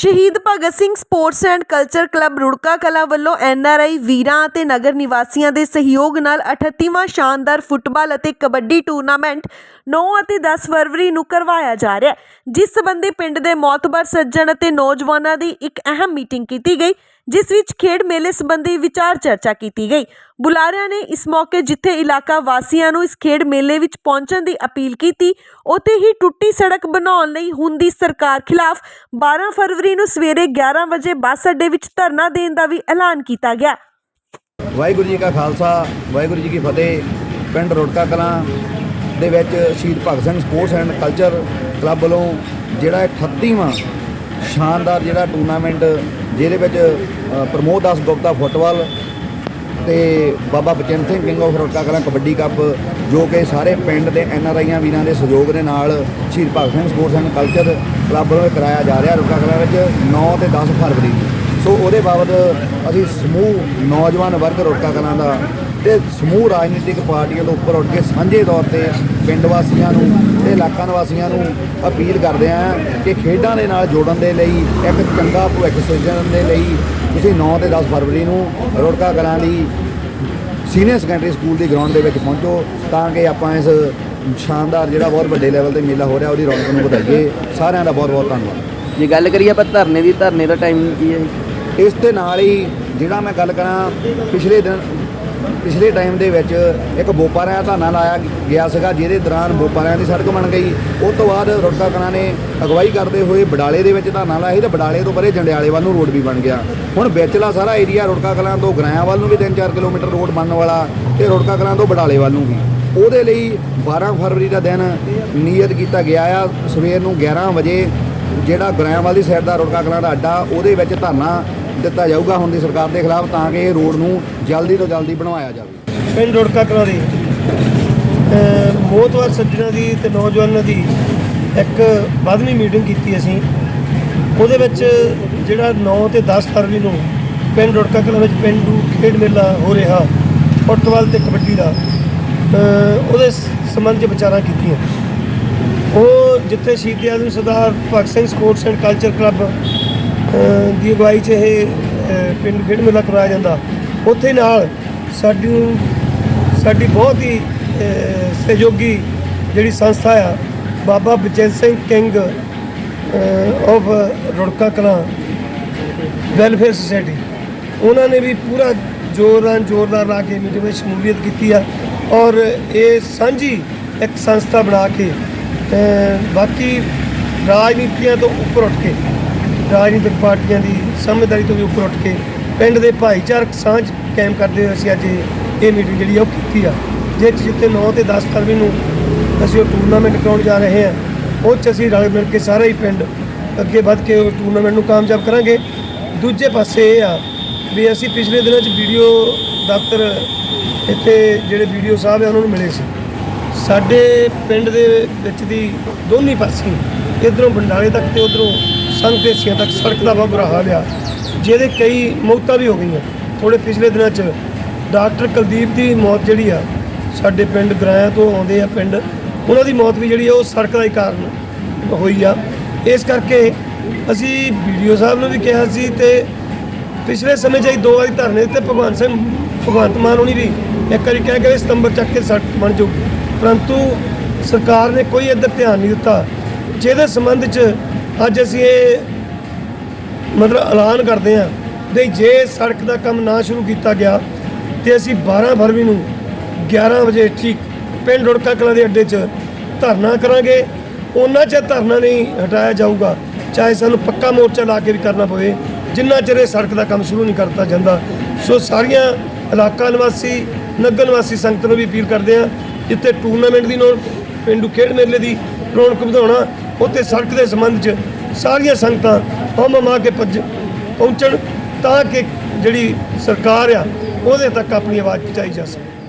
Shaheed Bhagat Singh sports and culture club Rurka Kalan ਵੱਲੋਂ NRI ਵੀਰਾਂ ਅਤੇ ਨਗਰ ਨਿਵਾਸੀਆਂ ਦੇ ਸਹਿਯੋਗ ਨਾਲ 38ਵਾਂ ਸ਼ਾਨਦਾਰ ਫੁੱਟਬਾਲ ਅਤੇ ਕਬੱਡੀ ਟੂਰਨਾਮੈਂਟ 9 ਅਤੇ 10 ਫਰਵਰੀ ਨੂੰ ਕਰਵਾਇਆ ਜਾ ਰਿਹਾ ਹੈ। ਜਿਸ ਸੰਬੰਧੀ ਪਿੰਡ ਦੇ ਮੌਤਬਰ ਸੱਜਣ ਅਤੇ ਨੌਜਵਾਨਾਂ ਦੀ ਇੱਕ ਅਹਿਮ ਮੀਟਿੰਗ ਕੀਤੀ ਗਈ। ਜਿਸ ਵਿੱਚ ਖੇਡ ਮੇਲੇ ਸੰਬੰਧੀ ਵਿਚਾਰ ਚਰਚਾ ਕੀਤੀ ਗਈ। ਬੁਲਾਰਿਆਂ ਨੇ ਇਸ ਮੌਕੇ ਜਿੱਥੇ ਇਲਾਕਾ ਵਾਸੀਆਂ ਨੂੰ ਇਸ ਖੇਡ ਮੇਲੇ ਵਿੱਚ ਪਹੁੰਚਣ ਦੀ ਅਪੀਲ ਕੀਤੀ, ਉੱਥੇ ਹੀ ਟੁੱਟੀ ਸੜਕ ਬਣਾਉਣ ਲਈ ਹੁੰਦੀ ਸਰਕਾਰ ਖਿਲਾਫ 12 ਫਰਵਰੀ ਨੂੰ ਸਵੇਰੇ 11 ਵਜੇ ਬੱਸ ਅੱਡੇ ਵਿੱਚ ਧਰਨਾ ਦੇਣ ਦਾ ਵੀ ਐਲਾਨ ਕੀਤਾ ਗਿਆ। ਵਾਹਿਗੁਰੂ ਜੀ ਕਾ ਖਾਲਸਾ, ਵਾਹਿਗੁਰੂ ਜੀ ਕੀ ਫਤਿਹ। ਪਿੰਡ ਰੋੜਕਾ ਕਲਾਂ ਦੇ ਵਿੱਚ Shaheed Bhagat Singh sports and culture club ਵੱਲੋਂ ਜਿਹੜਾ 38ਵਾਂ ਸ਼ਾਨਦਾਰ ਜਿਹੜਾ ਟੂਰਨਾਮੈਂਟ ਜਿਹਦੇ ਵਿੱਚ ਪ੍ਰਮੋਦ ਦਾਸ ਗੁਪਤਾ ਫੁੱਟਬਾਲ ਤੇ Baba Bachan Singh king of Rurka Kalan kabaddi cup, ਜੋ ਕਿ ਸਾਰੇ ਪਿੰਡ ਦੇ ਐਨ ਆਰ ਆਈਆਂ ਵੀਰਾਂ ਦੇ ਸਹਿਯੋਗ ਦੇ ਨਾਲ Shaheed Bhagat Singh sports and culture club ਵੱਲੋਂ ਇਹ ਕਰਾਇਆ ਜਾ ਰਿਹਾ ਰੋੜਕਾ ਕਲਾਂ ਵਿੱਚ 9 ਤੇ 10 ਫਰਵਰੀ ਸੋ ਉਹਦੇ ਬਾਬਤ ਅਸੀਂ ਸਮੂਹ ਨੌਜਵਾਨ ਵਰਗ ਰੋੜਕਾ ਕਲਾਂ ਦਾ ਤੇ ਸਮੂਹ ਰਾਜਨੀਤਿਕ ਪਾਰਟੀਆਂ ਤੋਂ ਉੱਪਰ ਉੱਠ ਕੇ ਸਾਂਝੇ ਤੌਰ ਤੇ ਪਿੰਡ ਵਾਸੀਆਂ ਨੂੰ ਤੇ ਇਲਾਕਾ ਨਿਵਾਸੀਆਂ ਨੂੰ ਅਪੀਲ ਕਰਦੇ ਹਾਂ ਕਿ ਖੇਡਾਂ ਦੇ ਨਾਲ ਜੋੜਨ ਦੇ ਲਈ ਇੱਕ ਚੰਗਾ ਭਵਿੱਖ ਸਿਰਜਣ ਦੇ ਲਈ ਤੁਸੀਂ 9 ਤੇ 10 ਫਰਵਰੀ ਨੂੰ ਰੋੜਕਾ ਕਲਾਂ ਦੀ ਸੀਨੀਅਰ ਸੈਕੰਡਰੀ ਸਕੂਲ ਦੀ ਗਰਾਊਂਡ ਦੇ ਵਿੱਚ ਪਹੁੰਚੋ ਤਾਂ ਕਿ ਆਪਾਂ ਇਸ ਸ਼ਾਨਦਾਰ ਜਿਹੜਾ ਬਹੁਤ ਵੱਡੇ ਲੈਵਲ ਤੇ ਮੇਲਾ ਹੋ ਰਿਹਾ ਉਹਦੀ ਰੌਣਕ ਨੂੰ ਵਧਾਈਏ ਸਾਰਿਆਂ ਦਾ ਬਹੁਤ ਬਹੁਤ ਧੰਨਵਾਦ ਜੇ ਗੱਲ ਕਰੀਏ ਆਪਾਂ ਧਰਨੇ ਦੀ ਧਰਨੇ ਦਾ ਟਾਈਮ ਕੀ ਹੈ? ਇਸ ਦੇ ਨਾਲ ਹੀ ਜਿਹੜਾ ਮੈਂ ਗੱਲ ਕਰਾਂ ਪਿਛਲੇ ਦਿਨ ਪਿਛਲੇ ਟਾਈਮ ਦੇ ਵਿੱਚ ਇੱਕ ਬੋਪਾਰਿਆਂ ਦਾ ਧਰਨਾ ਲਾਇਆ ਗਿਆ ਸੀਗਾ, ਜਿਹਦੇ ਦੌਰਾਨ ਬੋਪਾਰਿਆਂ ਦੀ ਸੜਕ ਬਣ ਗਈ। ਉਸ ਤੋਂ ਬਾਅਦ ਰੁੜਕਾ ਕਲਾਂ ਨੇ ਅਗਵਾਈ ਕਰਦੇ ਹੋਏ ਬਡਾਲੇ ਦੇ ਵਿੱਚ ਧਰਨਾ ਲਾਇਆ ਸੀ ਤੇ ਬਡਾਲੇ ਤੋਂ ਪਰੇ ਜੰਡਿਆਲੇ ਵੱਲ ਨੂੰ ਰੋਡ ਵੀ ਬਣ ਗਿਆ। ਹੁਣ ਵਿਚਲਾ ਸਾਰਾ ਏਰੀਆ ਰੁੜਕਾ ਕਲਾਂ ਤੋਂ ਗਰਾਇਆ ਵੱਲ ਨੂੰ ਵੀ 3-4 ਕਿਲੋਮੀਟਰ ਰੋਡ ਬਣਨ ਵਾਲਾ ਤੇ ਰੁੜਕਾ ਕਲਾਂ ਤੋਂ ਬਡਾਲੇ ਵੱਲ ਨੂੰ ਵੀ। ਉਹਦੇ ਲਈ 12 ਫਰਵਰੀ ਦਾ ਦਿਨ ਨਿਯਤ ਕੀਤਾ ਗਿਆ ਆ। ਸਵੇਰ ਨੂੰ 11 ਵਜੇ ਜਿਹੜਾ ਗਰਾਇਆਂਵਾਲ ਵਾਲੀ ਸਾਈਡ ਦਾ ਰੋੜਕਾ ਕਲਾਂ ਦਾ ਅੱਡਾ, ਉਹਦੇ ਵਿੱਚ ਧਰਨਾ ਦਿੱਤਾ ਜਾਊਗਾ ਹੁਣ ਦੀ ਸਰਕਾਰ ਦੇ ਖਿਲਾਫ ਤਾਂ ਕਿ ਇਹ ਰੋਡ ਨੂੰ ਜਲਦੀ ਤੋਂ ਜਲਦੀ ਬਣਵਾਇਆ ਜਾਵੇ। ਪਿੰਡ ਰੁੜਕਾ ਕਲਾਂ ਦੀ ਅਹ ਮੋਹਤਵਾਰ ਸੱਜਣਾਂ ਦੀ ਤੇ ਨੌਜਵਾਨਾਂ ਦੀ ਇੱਕ ਬਾਦਮੀ ਮੀਟਿੰਗ ਕੀਤੀ ਅਸੀਂ। ਉਹਦੇ ਵਿੱਚ ਜਿਹੜਾ 9 ਤੇ 10 ਫਰਵਰੀ ਨੂੰ ਪਿੰਡ ਰੋੜਕਾ ਕਲਾਂ ਵਿੱਚ ਪਿੰਡੂ ਖੇਡ ਮੇਲਾ ਹੋ ਰਿਹਾ, ਫੁੱਟਬਾਲ ਤੇ ਕਬੱਡੀ ਦਾ। ਉਹਦੇ ਸੰਬੰਧ 'ਚ ਵਿਚਾਰਾਂ ਕੀਤੀਆਂ। ਉਹ ਜਿੱਥੇ Shaheed Azam Sardar Bhagat Singh sports and culture club ਦੀ ਅਗਵਾਈ 'ਚ ਇਹ ਪਿੰਡ ਖੇਡ ਮੇਲਾ ਕਰਵਾਇਆ ਜਾਂਦਾ। ਉੱਥੇ ਨਾਲ ਸਾਡੀ ਸਾਡੀ ਬਹੁਤ ਹੀ ਸਹਿਯੋਗੀ ਜਿਹੜੀ ਸੰਸਥਾ ਆ, Baba Bachan Singh king of Rurka Kalan, welfare society. ਉਹਨਾਂ ਨੇ ਵੀ ਪੂਰਾ ਜ਼ੋਰਾਂ ਜ਼ੋਰਦਾਰ ਲਾ ਕੇ ਮੀਟਿੰਗ ਵਿੱਚ ਸ਼ਮੂਲੀਅਤ ਕੀਤੀ ਆ ਔਰ ਇਹ ਸਾਂਝੀ ਇੱਕ ਸੰਸਥਾ ਬਣਾ ਕੇ ਬਾਕੀ ਰਾਜਨੀਤੀਆਂ ਤੋਂ ਉੱਪਰ ਉੱਠ ਕੇ ਰਾਜਨੀਤਿਕ ਪਾਰਟੀਆਂ ਦੀ ਸਮਝਦਾਰੀ ਤੋਂ ਵੀ ਉੱਪਰ ਉੱਠ ਕੇ ਪਿੰਡ ਦੇ ਭਾਈਚਾਰਕ ਸਾਂਝ ਕਾਇਮ ਕਰਦੇ ਹੋਏ ਅਸੀਂ ਅੱਜ ਇਹ ਮੀਟਿੰਗ ਜਿਹੜੀ ਆ ਉਹ ਕੀਤੀ ਆ। ਜਿਸ 'ਚ ਜਿੱਥੇ 9 ਤੇ 10 ਫਰਵਰੀ ਨੂੰ ਅਸੀਂ ਉਹ ਟੂਰਨਾਮੈਂਟ ਕਰਾਉਣ ਜਾ ਰਹੇ ਹਾਂ, ਉਹ 'ਚ ਅਸੀਂ ਰਲ ਮਿਲ ਕੇ ਸਾਰਾ ਹੀ ਪਿੰਡ ਅੱਗੇ ਵੱਧ ਕੇ ਉਹ ਟੂਰਨਾਮੈਂਟ ਨੂੰ ਕਾਮਯਾਬ ਕਰਾਂਗੇ। ਦੂਜੇ ਪਾਸੇ ਇਹ ਆ ਵੀ ਅਸੀਂ ਪਿਛਲੇ ਦਿਨਾਂ 'ਚ ਵੀਡੀਓ ਦਫ਼ਤਰ ਇੱਥੇ ਜਿਹੜੇ ਵੀਡੀਓ ਸਾਹਿਬ ਆ, ਉਹਨਾਂ ਨੂੰ ਮਿਲੇ ਸੀ। ਸਾਡੇ ਪਿੰਡ ਦੇ ਵਿੱਚ ਦੀ ਦੋਨੀ ਪਾਸੇ, ਇਧਰੋਂ ਬੰਡਾਲੇ ਤੱਕ ਤੇ ਉਧਰੋਂ ਸੰਘ ਦੇਸ਼ੀਆਂ ਤੱਕ ਸੜਕ ਦਾ ਬਹੁਤ ਬੁਰਾ ਹਾਲ ਆ ਜਿਹਦੇ ਕਈ ਮੌਤਾਂ ਵੀ ਹੋ ਗਈਆਂ। ਥੋੜੇ ਪਿਛਲੇ ਦਿਨਾਂ 'ਚ ਡਾਕਟਰ ਕੁਲਦੀਪ ਦੀ ਮੌਤ ਜਿਹੜੀ ਆ, ਸਾਡੇ ਪਿੰਡ ਗਰਾਇਆ ਤੋਂ ਆਉਂਦੇ ਆ ਪਿੰਡ, ਉਹਨਾਂ ਦੀ ਮੌਤ ਵੀ ਜਿਹੜੀ ਆ, ਉਹ ਸੜਕ ਦਾ ਹੀ ਕਾਰਨ ਹੋਈ ਆ। ਇਸ ਕਰਕੇ ਅਸੀਂ ਵੀਡੀਓ ਸਾਹਿਬ ਨੂੰ ਵੀ ਕਿਹਾ ਸੀ ਤੇ ਪਿਛਲੇ ਸਮੇਂ 'ਚ ਅਸੀਂ ਦੋ ਵਾਰੀ ਧਰਨੇ ਦਿੱਤੇ ਭਗਵਾਨ ਸਿੰਘ, ਭਗਵੰਤ ਮਾਨ ਹੋਣੀ ਵੀ ਇੱਕ ਵਾਰੀ ਕਹਿ ਗਏ ਸਤੰਬਰ ਚੱਕ ਕੇ ਸੜਕ ਬਣ ਜਾਊ ਪਰੰਤੂ ਸਰਕਾਰ ਨੇ ਕੋਈ ਇੱਧਰ ਧਿਆਨ ਨਹੀਂ ਦਿੱਤਾ। ਜਿਹਦੇ ਸੰਬੰਧ 'ਚ ਅੱਜ ਅਸੀਂ ਇਹ ਮਤਲਬ ਐਲਾਨ ਕਰਦੇ ਹਾਂ ਵੀ ਜੇ ਸੜਕ ਦਾ ਕੰਮ ਨਾ ਸ਼ੁਰੂ ਕੀਤਾ ਗਿਆ ਤੇ ਅਸੀਂ 12 ਫਰਵਰੀ ਨੂੰ 11 ਵਜੇ ਠੀਕ ਪਿੰਡ ਰੁੜਕਾ ਕਲਾਂ ਦੇ ਅੱਡੇ 'ਚ ਧਰਨਾ ਕਰਾਂਗੇ। ਉਹਨਾਂ 'ਚ ਧਰਨਾ ਨਹੀਂ ਹਟਾਇਆ ਜਾਊਗਾ। ਚਾਹੇ ਸਾਨੂੰ ਪੱਕਾ ਮੋਰਚਾ ਲਾ ਕੇ ਵੀ ਕਰਨਾ ਪਵੇ। ਜਿੰਨਾ ਚਿਰ ਇਹ ਸੜਕ ਦਾ ਕੰਮ ਸ਼ੁਰੂ ਨਹੀਂ ਕਰਤਾ ਜਾਂਦਾ। ਸੋ ਸਾਰੀਆਂ ਇਲਾਕਾ ਨਿਵਾਸੀ, ਨਗਰ ਨਿਵਾਸੀ ਸੰਗਤ ਨੂੰ ਵੀ ਅਪੀਲ ਕਰਦੇ ਆ ਜਿੱਥੇ ਟੂਰਨਾਮੈਂਟ ਦੀ ਨੋਟ ਪਿੰਡੂ ਖੇਡ ਮੇਲੇ ਦੀ ਰੌਣਕ ਵਧਾਉਣਾ ਉੱਥੇ ਸੜਕ ਦੇ ਸੰਬੰਧ 'ਚ ਸਾਰੀਆਂ ਸੰਗਤਾਂ ਹਮ ਮਾ ਕੇ ਭੱਜ ਪਹੁੰਚਣ ਤਾਂ ਕਿ ਜਿਹੜੀ ਸਰਕਾਰ ਆ, ਉਹਦੇ ਤੱਕ ਆਪਣੀ ਆਵਾਜ਼ ਪਹੁੰਚਾਈ ਜਾ ਸਕੇ।